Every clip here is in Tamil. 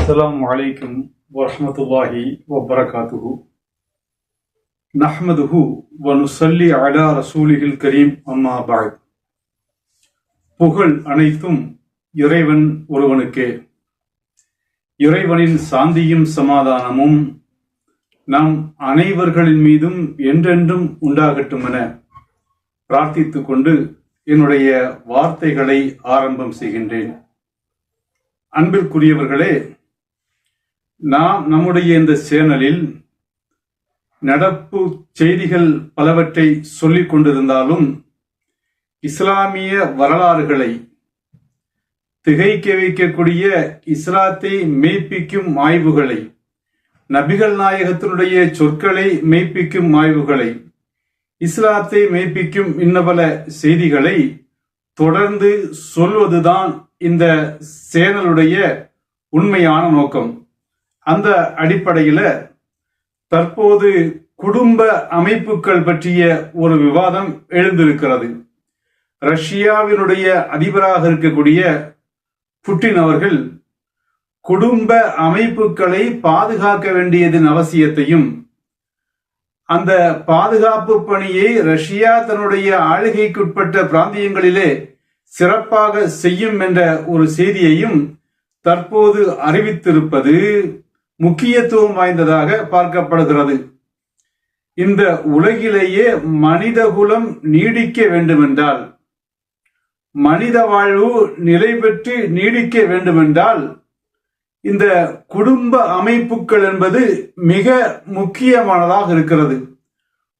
السلام عليكم ورحمة الله وبركاته نحمده ونصلي على رسوله الكريم أما بعد புகழ் அனைத்தும் இறைவன் ஒருவனுக்கே இறைவனின் சாந்தியும் சமாதானமும் நம் அனைவர்களின் மீதும் என்றென்றும் உண்டாகட்டும் என பிரார்த்தித்துக் கொண்டு என்னுடைய வார்த்தைகளை ஆரம்பம் செய்கின்றேன் அன்பிற்குரியவர்களே நாம் நம்முடைய இந்த சேனலில் நடப்பு செய்திகள் பலவற்றை சொல்லிக் கொண்டிருந்தாலும் இஸ்லாமிய வரலாறுகளை திகைக்க வைக்கக்கூடிய இஸ்லாத்தை மெய்ப்பிக்கும் ஆய்வுகளை நபிகள் நாயகத்தினுடைய சொற்களை மெய்ப்பிக்கும் ஆய்வுகளை இஸ்லாத்தை மெய்ப்பிக்கும் இன்னபல செய்திகளை தொடர்ந்து சொல்வதுதான் இந்த சேனலுடைய உண்மையான நோக்கம். அந்த அடிப்படையில தற்போது குடும்ப அமைப்புகள் பற்றிய ஒரு விவாதம் எழுந்திருக்கிறது. ரஷ்யாவினுடைய அதிபராக இருக்கக்கூடிய புட்டின் அவர்கள் குடும்ப அமைப்புகளை பாதுகாக்க வேண்டியதன் அவசியத்தையும் அந்த பாதுகாப்பு பணியை ரஷ்யா தன்னுடைய ஆளுகைக்குட்பட்ட பிராந்தியங்களிலே சிறப்பாக செய்யும் என்ற ஒரு செய்தியையும் தற்போது அறிவித்திருப்பது முக்கியத்துவம் வாய்ந்ததாக பார்க்கப்படுகிறது. இந்த உலகிலேயே மனிதகுலம் நீடிக்க வேண்டுமென்றால் மனித வாழ்வு நிலை பெற்று நீடிக்க வேண்டுமென்றால் இந்த குடும்ப அமைப்புகள் என்பது மிக முக்கியமானதாக இருக்கிறது.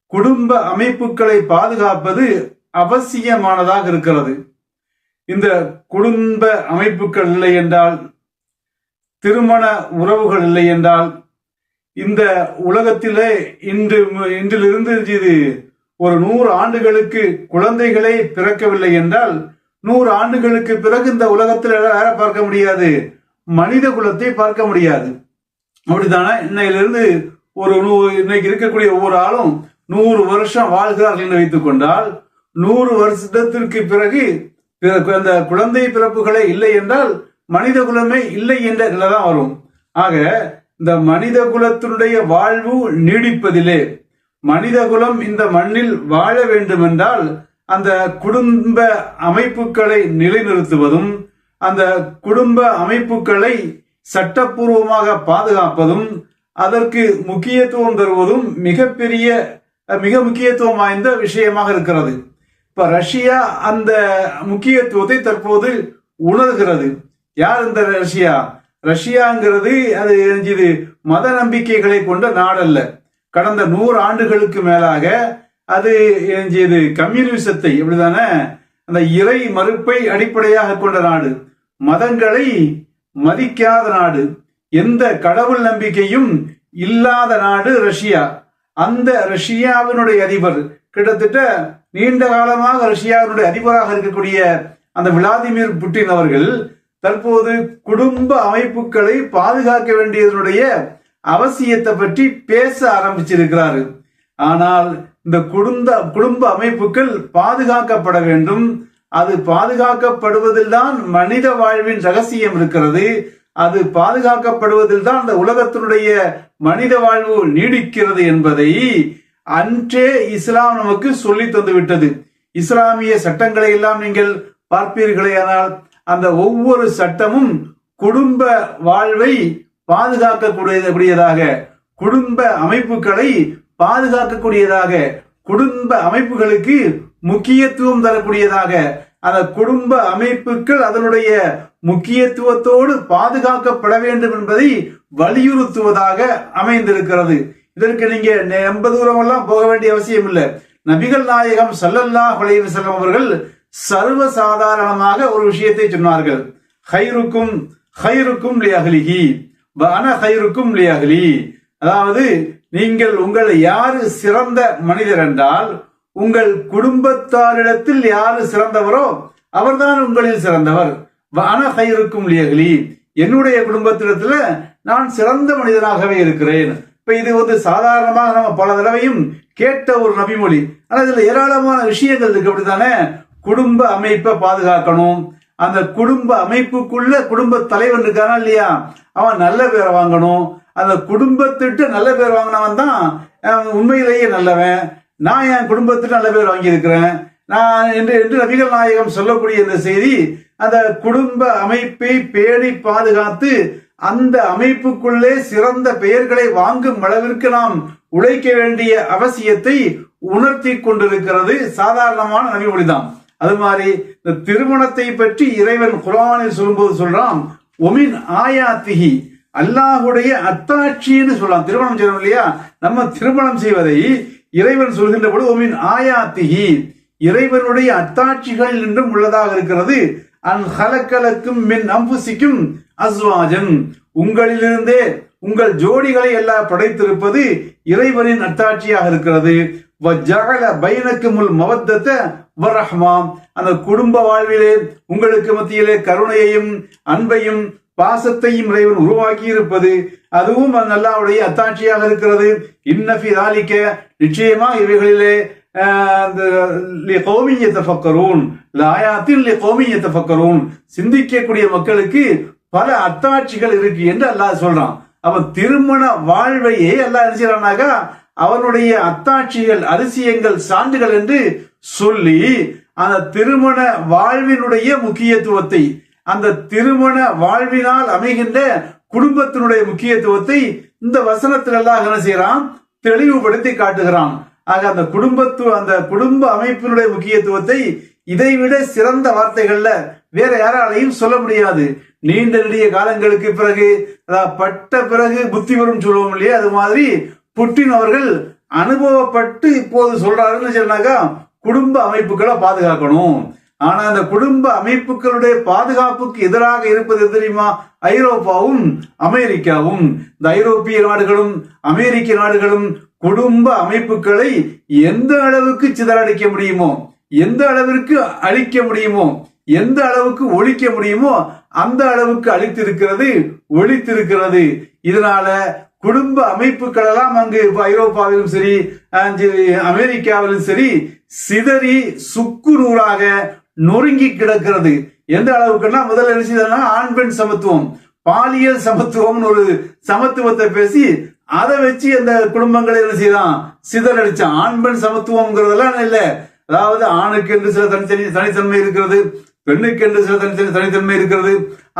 குடும்ப அமைப்புகளை பாதுகாப்பது அவசியமானதாக இருக்கிறது. இந்த குடும்ப அமைப்புகள் இல்லை என்றால் திருமண உறவுகள் இல்லை என்றால் இந்த உலகத்திலே இன்று இன்றிலிருந்து இது ஒரு நூறு ஆண்டுகளுக்கு குழந்தைகளே பிறக்கவில்லை என்றால் நூறு ஆண்டுகளுக்கு பிறகு இந்த உலகத்தில் வேற பார்க்க முடியாது? மனித குலத்தை பார்க்க முடியாது. அப்படித்தானே? இன்னையிலிருந்து ஒரு நூ இன்னைக்கு இருக்கக்கூடிய ஒவ்வொரு ஆளும் நூறு வருஷம் வாழ்கிறார்கள் என்று வைத்துக் கொண்டால் நூறு வருஷத்திற்கு பிறகு அந்த குழந்தை பிறப்புகளே இல்லை என்றால் மனித குலமே இல்லை என்ற நிலைதான் வரும். ஆக இந்த மனித குலத்தினுடைய வாழ்வு நீடிப்பதிலே மனித குலம் இந்த மண்ணில் வாழ வேண்டுமென்றால் அந்த குடும்ப அமைப்புகளை நிலைநிறுத்துவதும் அந்த குடும்ப அமைப்புகளை சட்டப்பூர்வமாக பாதுகாப்பதும் அதற்கு முக்கியத்துவம் தருவதும் மிகப்பெரிய மிக முக்கியத்துவம் வாய்ந்த விஷயமாக இருக்கிறது. இப்ப ரஷ்யா அந்த முக்கியத்துவத்தை தற்போது உணர்கிறது. யார் இந்த ரஷ்யா? ரஷ்யாங்கிறது அது இது மத நம்பிக்கைகளை கொண்ட நாடல்ல. கடந்த நூறு ஆண்டுகளுக்கு மேலாக அது இது கம்யூனிசத்தை எப்படிதானே அந்த இறை மறுப்பை அடிப்படையாக கொண்ட நாடு. மதங்களை மதிக்காத நாடு. எந்த கடவுள் நம்பிக்கையும் இல்லாத நாடு ரஷ்யா. அந்த ரஷ்யாவினுடைய அதிபர் கிட்டத்தட்ட நீண்ட காலமாக ரஷ்யாவினுடைய அதிபராக இருக்கக்கூடிய அந்த விளாதிமிர் புட்டின் அவர்கள் தற்போது குடும்ப அமைப்புகளை பாதுகாக்க வேண்டியதனுடைய அவசியத்தை பற்றி பேச ஆரம்பிச்சிருக்கிறாரு. ஆனால் இந்த குடும்ப குடும்ப அமைப்புகள் பாதுகாக்கப்பட வேண்டும். அது பாதுகாக்கப்படுவதில் தான் மனித வாழ்வின் ரகசியம் இருக்கிறது. அது பாதுகாக்கப்படுவதில் தான் அந்த உலகத்தினுடைய மனித வாழ்வு நீடிக்கிறது என்பதை அன்றே இஸ்லாம் நமக்கு சொல்லி தந்து விட்டது இஸ்லாமிய சட்டங்களை எல்லாம் நீங்கள் பார்ப்பீர்களே ஆனால் அந்த ஒவ்வொரு சட்டமும் குடும்ப வாழ்வை பாதுகாக்கக்கூடியதாக குடும்ப அமைப்புகளை பாதுகாக்கக்கூடியதாக குடும்ப அமைப்புகளுக்கு முக்கியத்துவம் தரக்கூடியதாக அந்த குடும்ப அமைப்புகள் அதனுடைய முக்கியத்துவத்தோடு பாதுகாக்கப்பட வேண்டும் என்பதை வலியுறுத்துவதாக அமைந்திருக்கிறது. இதற்கு நீங்க ரொம்ப தூரம் எல்லாம் போக வேண்டிய அவசியம் இல்லை நபிகள் நாயகம் சல்லல்லா ஹுலைவு செல்லம் அவர்கள் சர்வ சாதாரணமாக ஒரு விஷயத்தை சொன்னார்கள். ஹைருக்கும் ஹைருக்கும் லியகலிகி வன ஹைருக்கும் லியகலி அதாவது நீங்கள் உங்கள் யாரு சிறந்த மனிதர் என்றால் உங்கள் குடும்பத்தாரிடத்தில் யாரு சிறந்தவரோ அவர்தான் உங்களில் சிறந்தவர். வன ஹைருக்கும் லியகலி என்னுடைய குடும்பத்திடத்துல நான் சிறந்த மனிதனாகவே இருக்கிறேன். இப்ப இது வந்து சாதாரணமாக நம்ம பல தடவையும் கேட்ட ஒரு நபிமொழி. ஆனா இதுல ஏராளமான விஷயங்கள் இருக்கு. அப்படித்தானே? குடும்ப அமைப்பை பாதுகாக்கணும். அந்த குடும்ப அமைப்புக்குள்ள குடும்ப தலைவன் இருக்கானா இல்லையா? அவன் நல்ல பேரை வாங்கணும். அந்த குடும்பத்திட்டு நல்ல பேர் வாங்கினவன் தான் உண்மையிலேயே நல்லவன். நான் என் குடும்பத்திட்டு நல்ல பேர் வாங்கியிருக்கிறேன். நான் என்று என்று நபிகள் நாயகம் சொல்லக்கூடிய இந்த செய்தி அந்த குடும்ப அமைப்பை பேணி பாதுகாத்து அந்த அமைப்புக்குள்ளே சிறந்த பெயர்களை வாங்கும் அளவிற்கு நாம் உழைக்க வேண்டிய அவசியத்தை உணர்த்தி கொண்டிருக்கிறது சாதாரணமான நபிமொழிதான். அது மாதிரி இந்த திருமணத்தை பற்றி இறைவன் குரானில் சொல்லும்போது சொல்றான் ஒமின் ஆயாத்திகி அல்லாஹுடைய அத்தாட்சின்னு சொல்லலாம் திருமணம் செய்யணும் இல்லையா? நம்ம திருமணம் செய்வதை இறைவன் சொல்கின்ற பொழுது ஒமின் ஆயாத்திகி இறைவனுடைய அத்தாட்சிகள் என்றும் உள்ளதாக இருக்கிறது. அன் ஹலக்கலக்கும் மின் அம்புசிக்கும் அஸ்வாஜன். உங்களிலிருந்தே உங்கள் ஜோடிகளை எல்லாம் படைத்திருப்பது இறைவனின் அத்தாட்சியாக இருக்கிறது. பைனக்கு முல் மவத்தத்தை வரஹ்மாம் அந்த குடும்ப வாழ்விலே உங்களுக்கு மத்தியிலே கருணையையும் அன்பையும் பாசத்தையும் இறைவன் உருவாக்கி இருப்பது அதுவும் அந்த அல்லாவுடைய அத்தாட்சியாக இருக்கிறது. இன்னஃபி தாலிக்க நிச்சயமா இவைகளிலே சிந்திக்கக்கூடிய மக்களுக்கு பல அத்தாட்சிகள் இருக்கு என்று அல்லாஹ் சொல்றான். அவன் திருமண வாழ்வையே அல்லாஹ் என்ன செய்யறானாக்கா அவனுடைய அத்தாட்சிகள் அதிசயங்கள் சான்றுகள் என்று சொல்லி அந்த திருமண வாழ்வினுடைய முக்கியத்துவத்தை அந்த திருமண வாழ்வினால் அமைகின்ற குடும்பத்தினுடைய முக்கியத்துவத்தை இந்த வசனத்தில் எல்லாம் என்ன செய்யறான் தெளிவுபடுத்தி காட்டுகிறான். ஆக அந்த குடும்பத்து அந்த குடும்ப அமைப்பினுடைய முக்கியத்துவத்தை இதைவிட சிறந்த வார்த்தைகள்ல வேற யாராலையும் சொல்ல முடியாது. நீண்ட நெடிய காலங்களுக்கு பிறகு அதாவது பட்ட பிறகு புத்தி வரும் சொல்லுவோம் இல்லையா? அது மாதிரி புட்டின் அவர்கள் அனுபவப்பட்டு இப்போது சொல்றாருன்னு சொன்னாக்கா குடும்ப அமைப்புகளை பாதுகாக்கணும். ஆனா அந்த குடும்ப அமைப்புகளுடைய பாதுகாப்புக்கு எதிராக இருப்பது தெரியுமா? ஐரோப்பாவும் அமெரிக்காவும். இந்த ஐரோப்பிய நாடுகளும் அமெரிக்க நாடுகளும் குடும்ப அமைப்புகளை எந்த அளவுக்கு சிதறடிக்க முடியுமோ எந்த அளவிற்கு அழிக்க முடியுமோ எந்த அளவுக்கு ஒழிக்க முடியுமோ அந்த அளவுக்கு அழித்திருக்கிறது ஒழித்திருக்கிறது. இதனால குடும்ப அமைப்புகள் எல்லாம் அங்கு ஐரோப்பாவிலும் சரி அமெரிக்காவிலும் சரி சிதறி சுக்கு நூறாக நொறுங்கி கிடக்கிறது. எந்த அளவுக்குன்னா முதல்ல என்ன ஆண் பெண் சமத்துவம் பாலியல் சமத்துவம்னு ஒரு சமத்துவத்தை பேசி அதை வச்சு அந்த குடும்பங்களை என்ன செய்தான்? சிதறடிச்சான். ஆண் பெண் சமத்துவம்ங்கிறதெல்லாம் இல்லை. அதாவது ஆணுக்கு என்று சில தனித்தனி தனித்தன்மை இருக்கிறது பெண்ணுக்கு என்று சில தனித்தனி தனித்தன்மை இருக்கிறது.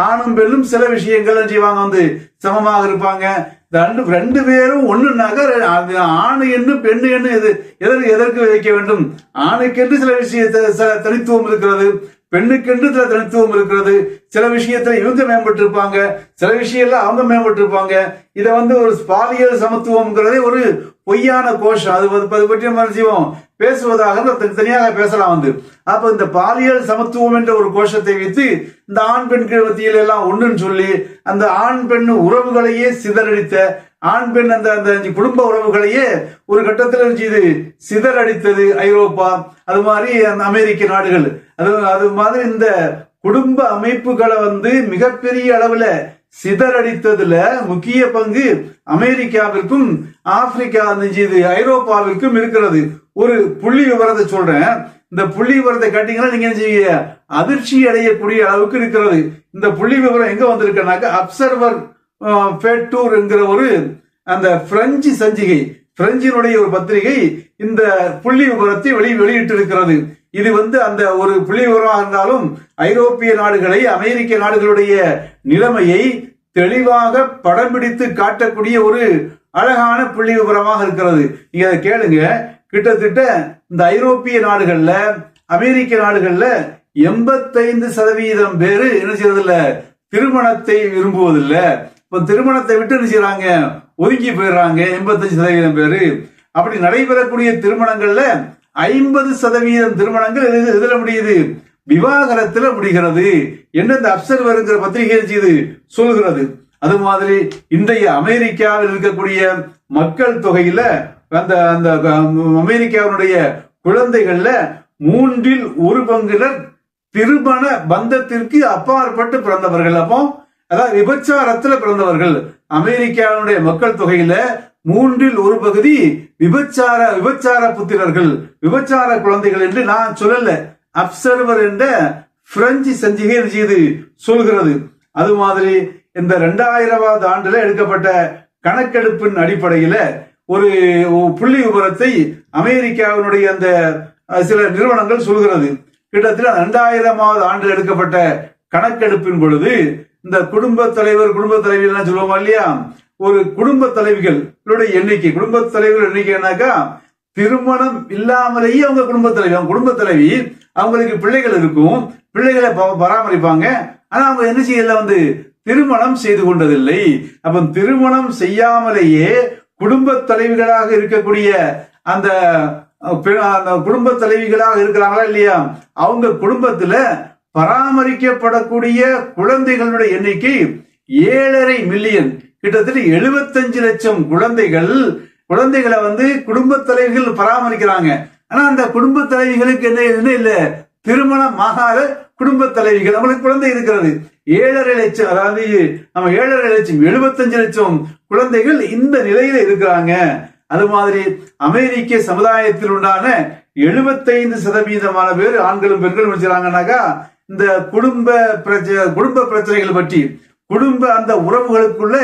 ஆணும் பெண்ணும் சில விஷயங்கள் செய்வாங்க வந்து சமமாக இருப்பாங்க. ரெண்டு ரெண்டு பேரும் ஒண்ணுனாக்க அது ஆணு என்று பெண்ணு என்று எது எதற்கு எதற்கு வைக்க வேண்டும்? ஆணுக்கென்று சில விஷயத்த தனித்துவம் இருக்கிறது. பெண்ணுக்கென்று சில தனித்துவம் இருக்கிறது. சில விஷயத்துல இவங்க மேம்பட்டு இருப்பாங்க சில விஷயம்ல அவங்க மேம்பட்டு இருப்பாங்க இதை வந்து ஒரு பாலியல் சமத்துவம்ங்கிறதே ஒரு பொய்யான கோஷம். அது அது பற்றி நம்ம செய்வோம்? பேசுவதாக தனி- தனியாக பேசலாம் வந்து. அப்ப இந்த பாலியல் சமத்துவம் என்ற ஒரு கோஷத்தை வைத்து இந்த ஆண் பெண் மத்தியில் எல்லாம் ஒண்ணுன்னு சொல்லி அந்த ஆண் பெண் உறவுகளையே சிதறடித்த ஆண் பெண் அந்த அந்த குடும்ப உறவுகளையே ஒரு கட்டத்தில் இது சிதறடித்தது ஐரோப்பா அது மாதிரி அந்த அமெரிக்க நாடுகள். அது அது மாதிரி இந்த குடும்ப அமைப்புகளை வந்து மிகப்பெரிய அளவுல சிதறடித்ததுல முக்கிய பங்கு அமெரிக்காவிற்கும் ஆப்பிரிக்கா அந்த இது ஐரோப்பாவிற்கும் இருக்கிறது. ஒரு புள்ளி விவரத்தை சொல்றேன். இந்த புள்ளி விவரத்தை கேட்டீங்கன்னா நீங்க என்ன அதிர்ச்சி அடையக்கூடிய அளவுக்கு இருக்கிறது. இந்த புள்ளி விவரம் எங்க வந்திருக்கனாக்க அப்சர்வர் ஃபேட்டூர்ங்கிற ஒரு அந்த பிரெஞ்சு சஞ்சிகை பிரெஞ்சினுடைய ஒரு பத்திரிகை இந்த புள்ளி விவரத்தை வெளி வெளியிட்டு இருக்கிறது இது வந்து அந்த ஒரு புள்ளி விவரமாக இருந்தாலும் ஐரோப்பிய நாடுகளை அமெரிக்க நாடுகளுடைய நிலைமையை தெளிவாக படம் பிடித்து காட்டக்கூடிய ஒரு அழகான புள்ளி விவரமாக இருக்கிறது. நீங்க அதை கேளுங்க. கிட்டத்தட்ட இந்த ஐரோப்பிய நாடுகள்ல அமெரிக்க நாடுகள்ல எண்பத்தைந்து சதவீதம் பேரு என்ன செய்யறதில்ல திருமணத்தை விரும்புவதில்லை. இப்ப திருமணத்தை விட்டு என்ன செய்யறாங்க ஒதுங்கி போயிடுறாங்க எண்பத்தஞ்சு சதவீதம் பேரு. அப்படி நடைபெறக்கூடிய திருமணங்கள்ல ஐம்பது சதவீதம் திருமணங்கள் எது- முடியுது? விவாகரத்துல முடிகிறது. என்ன இந்த அப்சர்வருங்கிற பத்திரிகை செய்து சொல்கிறது. அது மாதிரி இன்றைய அமெரிக்காவில் இருக்கக்கூடிய மக்கள் தொகையில அந்த அந்த அமெரிக்காவினுடைய குழந்தைகள்ல மூன்றில் ஒரு பங்கினர் திருமண பந்தத்திற்கு அப்பாற்பட்டு பிறந்தவர்கள். அப்போ அதாவது விபச்சாரத்துல பிறந்தவர்கள். அமெரிக்காவினுடைய மக்கள் தொகையில மூன்றில் ஒரு பகுதி விபச்சார விபச்சார புத்திரர்கள் விபச்சார குழந்தைகள் என்று நான் சொல்லல. அப்சர்வர் என்ற பிரெஞ்சு சஞ்சிகை செய்து? சொல்கிறது. அது மாதிரி இந்த ரெண்டாயிரமாவது ஆண்டுல எடுக்கப்பட்ட கணக்கெடுப்பின் அடிப்படையில ஒரு புள்ளி விவரத்தை அமெரிக்காவினுடைய அந்த சில நிறுவனங்கள் சொல்கிறது. கிட்டத்தட்ட ரெண்டாயிரமாவது ஆண்டில் எடுக்கப்பட்ட கணக்கெடுப்பின் பொழுது இந்த குடும்ப தலைவர் குடும்ப தலைவி எல்லாம் சொல்லுவோம் இல்லையா? ஒரு குடும்ப தலைவிகளுடைய எண்ணிக்கை. குடும்ப தலைவர் எண்ணிக்கைனாக்கா திருமணம் இல்லாமலேயே அவங்க குடும்ப தலைவி. அவங்க குடும்ப தலைவி அவங்களுக்கு பிள்ளைகள் இருக்கும். பிள்ளைகளை ப- பராமரிப்பாங்க. ஆனா அவங்க என்ன செய்யல வந்து? திருமணம் செய்து கொண்டதில்லை. அப்ப திருமணம் செய்யாமலேயே குடும்ப தலைவிகளாக இருக்கக்கூடிய அந்த அந்த குடும்ப தலைவிகளாக இருக்கிறாங்களா இல்லையா? அவங்க குடும்பத்துல பராமரிக்கப்படக்கூடிய குழந்தைகளுடைய எண்ணிக்கை ஏழரை மில்லியன். கிட்டத்தட்ட எழுபத்தஞ்சு லட்சம் குழந்தைகள் குழந்தைகளை வந்து குடும்ப தலைவிகள் பராமரிக்கிறாங்க. ஆனா அந்த குடும்ப தலைவிகளுக்கு என்ன என்ன இல்ல? திருமணம் ஆகாத குடும்ப தலைவிகள். அவங்களுக்கு குழந்தை இருக்கிறது. ஏழரை லட்சம் அதாவது நம்ம ஏழரை லட்சம் எழுபத்தஞ்சு லட்சம் குழந்தைகள் இந்த நிலையில இருக்கிறாங்க. அது மாதிரி அமெரிக்க சமுதாயத்தில் உண்டான எழுபத்தைந்து சதவீதமான பேர் ஆண்களும் பெண்களும் வச்சுறாங்கன்னாக்கா இந்த குடும்ப பிரச்சனை குடும்ப பிரச்சனைகள் பற்றி குடும்ப அந்த உறவுகளுக்குள்ள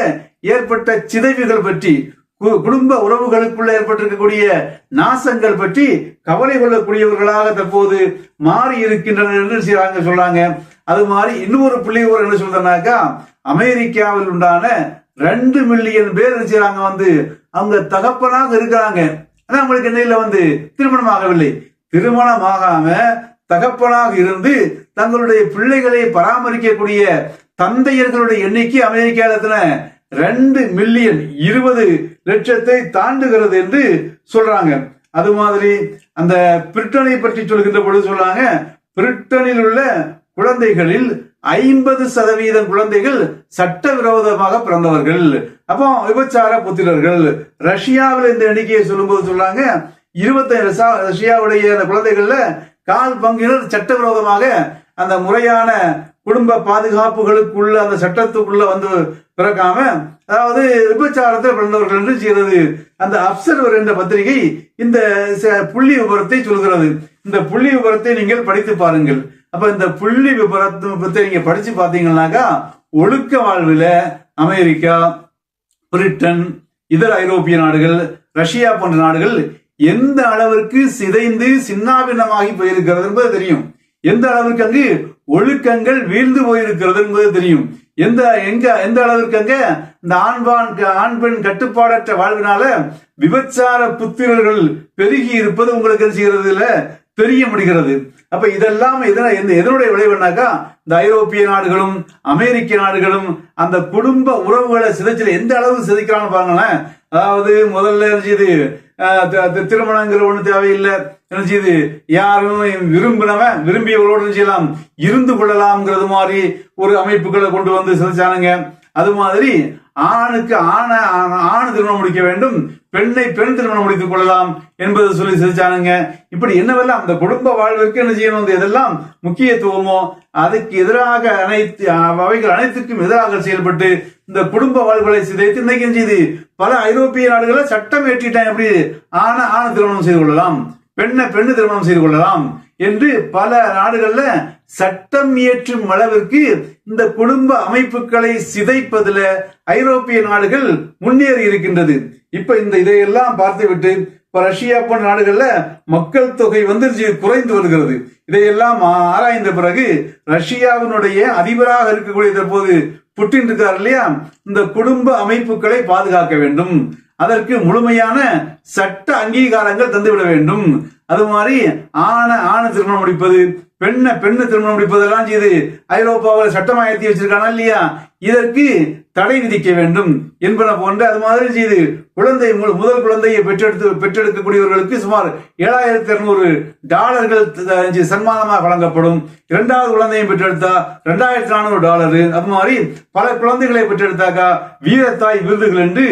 ஏற்பட்ட சிதைவுகள் பற்றி கு- குடும்ப உறவுகளுக்குள்ள ஏற்பட்டிருக்கக்கூடிய நாசங்கள் பற்றி கவலை கொள்ளக்கூடியவர்களாக தற்போது மாறி இருக்கின்றனர் என்று செய்யறாங்க சொல்றாங்க அது மாதிரி இன்னொரு புள்ளி ஒரு என்ன சொல்றேன்னாக்கா அமெரிக்காவில் உண்டான ரெண்டு மில்லியன் பேர் என்ன வந்து அவங்க தகப்பனாக இருக்கிறாங்க. ஆனா அவங்களுக்கு என்ன இல்லை வந்து திருமணம் ஆகவில்லை திருமணம் ஆகாம தகப்பனாக இருந்து தங்களுடைய பிள்ளைகளை பராமரிக்கக்கூடிய தந்தையர்களுடைய எண்ணிக்கை அமெரிக்காவில ரெண்டு மில்லியன் இருபது லட்சத்தை தாண்டுகிறது என்று சொல்றாங்க. அது மாதிரி அந்த பிரிட்டனை பற்றி சொல்கின்ற பொழுது சொல்றாங்க பிரிட்டனில் உள்ள குழந்தைகளில் ஐம்பது சதவீதம் குழந்தைகள் சட்டவிரோதமாக பிறந்தவர்கள். அப்போ விபச்சார புத்திரர்கள் ரஷ்யாவில் இந்த எண்ணிக்கையை சொல்லும்போது சொல்றாங்க இருபத்தைந்து ரஷ்யாவுடைய அந்த குழந்தைகள்ல கால் பங்கினர் சட்டவிரோதமாக அந்த முறையான குடும்ப பாதுகாப்புகளுக்குள்ள அந்த சட்டத்துக்குள்ள வந்து பிறக்காம அதாவது விபச்சாரத்தில் பிறந்தவர்கள் என்று செய்கிறது. அந்த அப்சர்வர் என்ற பத்திரிகை இந்த புள்ளி விபரத்தை சொல்கிறது. இந்த புள்ளி விபரத்தை நீங்கள் படித்து பாருங்கள். அப்ப இந்த புள்ளி விபரத்தை பத்தி நீங்க படிச்சு பாத்தீங்கன்னாக்கா ஒழுக்க வாழ்வில் அமெரிக்கா பிரிட்டன் இதர ஐரோப்பிய நாடுகள் ரஷ்யா போன்ற நாடுகள் எந்த அளவிற்கு சிதைந்து சின்னாபின்னமாகி போயிருக்கிறது என்பது தெரியும். எந்த அளவிற்கு அங்கு ஒழுக்கங்கள் வீழ்ந்து போயிருக்கிறது என்பது தெரியும். எந்த எங்க எந்த அளவிற்கு அங்க இந்த ஆண்பான் ஆண் பெண் கட்டுப்பாடற்ற வாழ்வினால விபச்சார புத்திரர்கள் பெருகி இருப்பது உங்களுக்கு செய்கிறதுல தெரிய முடிகிறது. அப்ப இதெல்லாம் எதன எதனுடைய விளைவுனாக்கா இந்த ஐரோப்பிய நாடுகளும் அமெரிக்க நாடுகளும் அந்த குடும்ப உறவுகளை சிதைச்சல எந்த அளவு சிதைக்கிறான்னு பாருங்களேன். அதாவது முதல்ல இது திருமணங்கிற ஒண்ணு தேவையில்லை. என்ன செய்யுது யாரும் விரும்பினவன் விரும்பியவர்களோடு செய்யலாம்? இருந்து கொள்ளலாம்ங்கிறது மாதிரி ஒரு அமைப்புகளை கொண்டு வந்து சிதைச்சானுங்க அது மாதிரி ஆணுக்கு ஆண ஆண- ஆண் திருமணம் முடிக்க வேண்டும். பெண்ணை பெண் திருமணம் முடித்துக் கொள்ளலாம் என்பதை சொல்லி சிரிச்சானுங்க. இப்படி என்னவெல்லாம்? அந்த குடும்ப வாழ்விற்கு என்ன செய்யணும்? இந்த இதெல்லாம் முக்கியத்துவமோ? அதுக்கு எதிராக அனைத்து அவைகள் அனைத்துக்கும் எதிராக செயல்பட்டு இந்த குடும்ப வாழ்வுகளை சிதைத்து இன்னைக்கு செய்து? பல ஐரோப்பிய நாடுகளில் சட்டம் ஏற்றிட்டான் எப்படி? ஆண ஆண திருமணம் செய்து கொள்ளலாம் பெண்ணை பெண்ணு திருமணம் செய்து கொள்ளலாம் என்று பல நாடுகள்ல சட்டம் இயற்றும் அளவிற்கு இந்த குடும்ப அமைப்புகளை சிதைப்பதுல ஐரோப்பிய நாடுகள் முன்னேறி இருக்கின்றது. இப்ப இந்த இதையெல்லாம் பார்த்துவிட்டு இப்ப ரஷ்யா போன்ற நாடுகள்ல மக்கள் தொகை வந்து குறைந்து வருகிறது. இதையெல்லாம் ஆராய்ந்த பிறகு ரஷ்யாவினுடைய அதிபராக இருக்கக்கூடிய தற்போது புட்டின் இருக்கார் இல்லையா? இந்த குடும்ப அமைப்புகளை பாதுகாக்க வேண்டும். அதற்கு முழுமையான சட்ட அங்கீகாரங்கள் தந்துவிட வேண்டும். அது மாதிரி ஆண ஆண திருமணம் முடிப்பது பெண்ணை பெண்ணு திருமணம் முடிப்பதெல்லாம் செய்து ஐரோப்பாவில் சட்டமாயத்தி வச்சிருக்காங்க இல்லையா? இதற்கு தடை விதிக்க வேண்டும் என்பன போன்ற அது மாதிரி செய்து குழந்தை முதல் குழந்தையை பெற்றெடுத்து பெற்றெடுக்கக்கூடியவர்களுக்கு சுமார் ஏழாயிரத்தி இருநூறு டாலர்கள் சன்மானமாக வழங்கப்படும். இரண்டாவது குழந்தையை பெற்றெடுத்தா ரெண்டாயிரத்தி நானூறு டாலரு. அது மாதிரி பல குழந்தைகளை பெற்றெடுத்தாக்கா வீரத்தாய் விருதுகள் என்று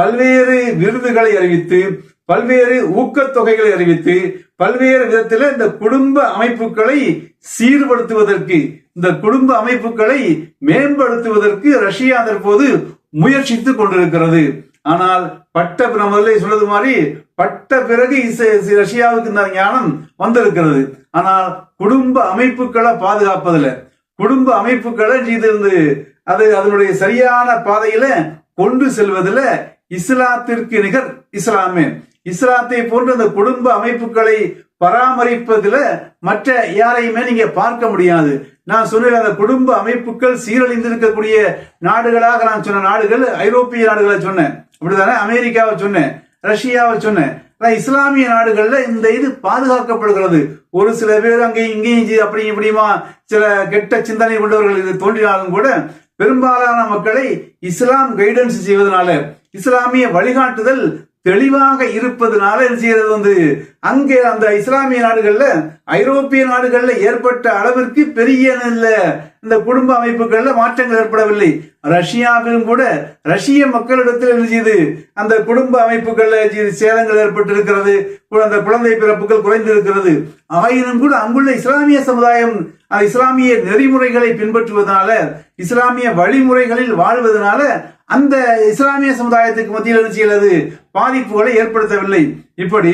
பல்வேறு விருதுகளை அறிவித்து பல்வேறு ஊக்கத்தொகைகளை அறிவித்து பல்வேறு விதத்தில் இந்த குடும்ப அமைப்புகளை சீர்படுத்துவதற்கு இந்த குடும்ப அமைப்புகளை மேம்படுத்துவதற்கு ரஷ்யா தற்போது முயற்சித்துக் கொண்டிருக்கிறது. ஆனால் பட்ட பிற- முதல்ல சொன்னது மாதிரி பட்ட பிறகு ரஷ்யாவுக்கு இந்த ஞானம் வந்திருக்கிறது. ஆனால் குடும்ப அமைப்புகளை பாதுகாப்பதில் குடும்ப அமைப்புகளை இருந்து அது அதனுடைய சரியான பாதையில கொண்டு செல்வதில் இஸ்லாத்திற்கு நிகர் இஸ்லாமே. இஸ்லாத்தை போன்ற அந்த குடும்ப அமைப்புகளை பராமரிப்பதில் மற்ற யாரையுமே நீங்க பார்க்க முடியாது. நான் சொன்ன அந்த குடும்ப அமைப்புகள் சீரழிந்திருக்கக்கூடிய நாடுகளாக நான் சொன்ன நாடுகள் ஐரோப்பிய நாடுகளை சொன்னேன். அப்படிதானே அமெரிக்காவை சொன்னேன் ரஷ்யாவை சொன்னேன். ஆனா இஸ்லாமிய நாடுகள்ல இந்த இது பாதுகாக்கப்படுகிறது. ஒரு சில பேர் அங்கேயும் இங்கேயும் அப்படி இப்படியுமா சில கெட்ட சிந்தனை கொண்டவர்கள் இது தோன்றினாலும் கூட பெரும்பாலான மக்களை இஸ்லாம் கைடன்ஸ் செய்வதனால இஸ்லாமிய வழிகாட்டுதல் தெளிவாக இருப்பதுனால என்ன செய்யறது வந்து அங்கே அந்த இஸ்லாமிய நாடுகள்ல ஐரோப்பிய நாடுகள்ல ஏற்பட்ட அளவிற்கு பெரிய இல்ல. இந்த குடும்ப அமைப்புகள்ல மாற்றங்கள் ஏற்படவில்லை. ரஷ்யாவிலும் கூட ரஷ்ய மக்களிடத்தில் என்ன செய்யுது அந்த குடும்ப அமைப்புகள்ல சேதங்கள் ஏற்பட்டிருக்கிறது. அந்த குழந்தை பிறப்புகள் குறைந்திருக்கிறது. ஆயினும் கூட அங்குள்ள இஸ்லாமிய சமுதாயம் இஸ்லாமிய நெறிமுறைகளை பின்பற்றுவதனால இஸ்லாமிய வழிமுறைகளில் வாழ்வதனால அந்த இஸ்லாமிய சமுதாயத்துக்கு மத்தியில் என்ன செய்யறது? பாதிப்புகளை ஏற்படுத்தவில்லை. இப்படி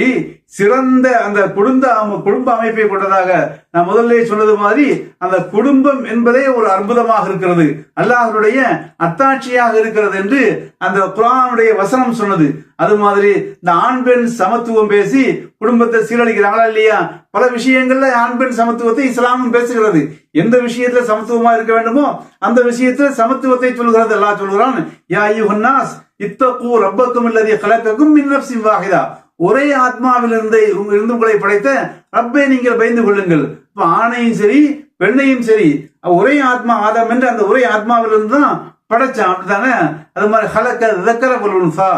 சிறந்த அந்த குடும்ப குடும்ப அமைப்பை கொண்டதாக நான் முதல்ல சொன்னது மாதிரி அந்த குடும்பம் என்பதே ஒரு அற்புதமாக இருக்கிறது. அல்லாஹருடைய அத்தாட்சியாக இருக்கிறது என்று அந்த குரானுடைய வசனம் சொன்னது. அது மாதிரி இந்த ஆண் பெண் சமத்துவம் பேசி குடும்பத்தை சீரழிக்கிறாங்களா இல்லையா? பல விஷயங்கள்ல ஆண் பெண் சமத்துவத்தை இஸ்லாமும் பேசுகிறது. எந்த விஷயத்துல சமத்துவமா இருக்க வேண்டுமோ அந்த விஷயத்துல சமத்துவத்தை சொல்கிறது அல்லா சொல்கிறான் யா யுஹன்னாஸ் இத்தகு ரப்பக்கும் இல்லதி கலக்கக்கும் மின்னப்சி வாகிதா ஒரே ஆத்மாவிலிருந்து இருந்து உங்களை படைத்த ரப்பை நீங்கள் பயந்து கொள்ளுங்கள். இப்ப ஆணையும் சரி பெண்ணையும் சரி ஒரே ஆத்மா ஆதம் என்று அந்த ஒரே ஆத்மாவிலிருந்து தான் படைச்சான் அப்படித்தானே அது மாதிரி ஹலக்க தக்கர பொருள்சா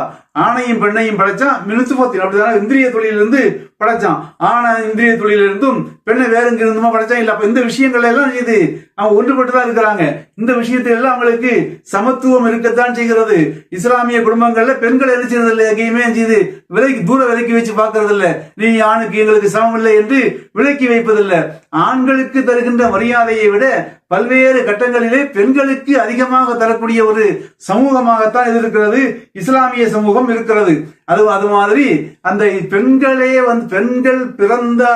ஆணையும் பெண்ணையும் படைச்சான் மினுசுபத்தின் அப்படிதான்? இந்திரிய தொழிலிருந்து படைச்சான். ஆணை இந்திரிய தொழிலிருந்தும் பெண்ணை வேற எங்க இருந்துமா படைச்சான். இல்ல அப்ப இந்த விஷயங்கள் எல்லாம் இது. அவங்க ஒன்றுபட்டு தான் இருக்கிறாங்க. இந்த விஷயத்தை எல்லாம் அவங்களுக்கு சமத்துவம் இருக்கத்தான் செய்கிறது. இஸ்லாமிய குடும்பங்கள்ல பெண்கள் என்ன செய்யறது இல்லை எங்கேயுமே செய்து விலைக்கு தூர விலைக்கு வச்சு பாக்குறது இல்ல நீ ஆணுக்கு எங்களுக்கு சமம் இல்லை என்று விலக்கி வைப்பதில்லை. ஆண்களுக்கு தருகின்ற மரியாதையை விட பல்வேறு கட்டங்களிலே பெண்களுக்கு அதிகமாக தரக்கூடிய ஒரு சமூகமாகத்தான் இது இருக்கிறது. இஸ்லாமிய சமூகம் இருக்கிறது. அது அது மாதிரி அந்த பெண்களே வந்து பெண்கள் பிறந்தா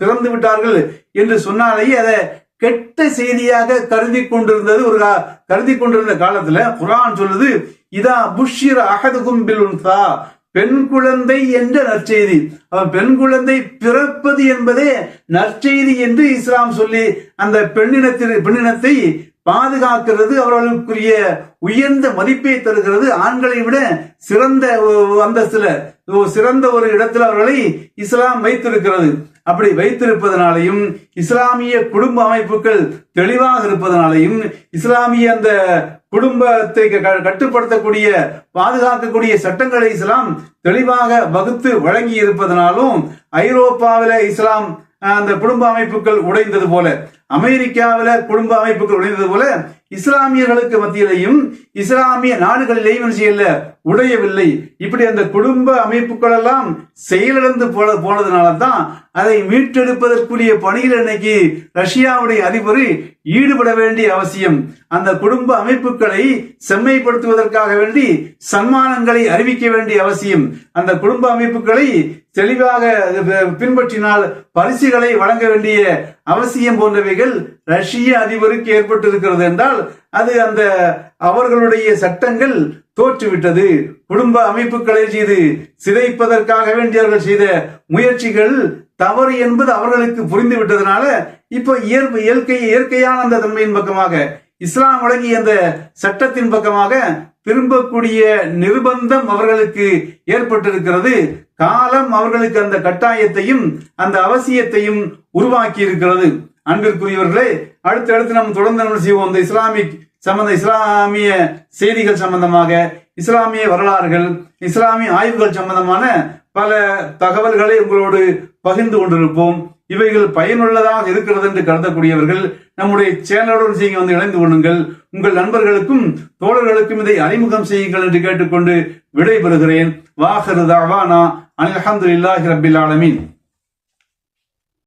பிறந்து விட்டார்கள் என்று சொன்னாலேயே அதை கெட்ட செய்தியாக கருதி கொண்டிருந்தது ஒரு கருதி கொண்டிருந்த காலத்துல குரான் சொல்லுது இதா புஷிர அகதுகும் பில் உன்சா. பெண் குழந்தை என்ற நற்செய்தி. அவன் பெண் குழந்தை பிறப்பது என்பதே நற்செய்தி என்று இஸ்லாம் சொல்லி அந்த பெண்ணினத்தில் பெண்ணினத்தை பாதுகாக்கிறது அவர்களுக்குரிய உயர்ந்த மதிப்பை தருகிறது. ஆண்களை விட சிறந்த ஒ- அந்தஸ்துல சிறந்த ஒரு இடத்தில் அவர்களை இஸ்லாம் வைத்திருக்கிறது. அப்படி வைத்திருப்பதனாலையும் இஸ்லாமிய குடும்ப அமைப்புகள் தெளிவாக இருப்பதனாலையும் இஸ்லாமிய அந்த குடும்பத்தை க- கட்டுப்படுத்தக்கூடிய பாதுகாக்கக்கூடிய சட்டங்களை இஸ்லாம் தெளிவாக வகுத்து வழங்கி இருப்பதனாலும் ஐரோப்பாவில இஸ்லாம் அந்த குடும்ப அமைப்புகள் உடைந்தது போல. அமெரிக்காவில குடும்ப அமைப்புகள் உடைந்தது போல இஸ்லாமியர்களுக்கு மத்தியிலையும் இஸ்லாமிய நாடுகளிலேயும் செய்யல? உடையவில்லை. இப்படி அந்த குடும்ப அமைப்புகள் எல்லாம் செயலிழந்து போன போனதுனால தான் அதை மீட்டெடுப்பதற்குரிய பணியில் இன்னைக்கு ரஷ்யாவுடைய அதிபர் ஈடுபட வேண்டிய அவசியம். அந்த குடும்ப அமைப்புகளை செம்மைப்படுத்துவதற்காக வேண்டி சன்மானங்களை அறிவிக்க வேண்டிய அவசியம். அந்த குடும்ப அமைப்புகளை தெளிவாக பின்பற்றினால் பரிசுகளை வழங்க வேண்டிய அவசியம் போன்றவைகள் ரஷ்ய அதிபருக்கு ஏற்பட்டிருக்கிறது என்றால் அது அந்த அவர்களுடைய சட்டங்கள் தோற்றுவிட்டது. குடும்ப அமைப்புகளை செய்து சிதைப்பதற்காக வேண்டியவர்கள் செய்த முயற்சிகள் தவறு என்பது அவர்களுக்கு புரிந்து விட்டதனால இப்போ இயல்பு இயற்கை இயற்கையான அந்த தன்மையின் பக்கமாக இஸ்லாம் வழங்கிய அந்த சட்டத்தின் பக்கமாக திரும்பக்கூடிய நிர்பந்தம் அவர்களுக்கு ஏற்பட்டிருக்கிறது. காலம் அவர்களுக்கு அந்த கட்டாயத்தையும் அந்த அவசியத்தையும் உருவாக்கி இருக்கிறது அன்பிற்குரியவர்களே அடுத்து அடுத்து நம்ம தொடர்ந்து செய்வோம்? இந்த இஸ்லாமிக் சம்பந்த இஸ்லாமிய செய்திகள் சம்பந்தமாக இஸ்லாமிய வரலாறுகள் இஸ்லாமிய ஆய்வுகள் சம்பந்தமான பல தகவல்களை உங்களோடு பகிர்ந்து கொண்டிருப்போம். இவைகள் பயனுள்ளதாக இருக்கிறது என்று கருதக்கூடியவர்கள் நம்முடைய சேனலுடன் செய்ய வந்து இணைந்து கொள்ளுங்கள். உங்கள் நண்பர்களுக்கும் தோழர்களுக்கும் இதை அறிமுகம் செய்யுங்கள் என்று கேட்டுக்கொண்டு விடைபெறுகிறேன். வாஹரு தாவானா இல்லாஹி ரபில் ஆலமீன்.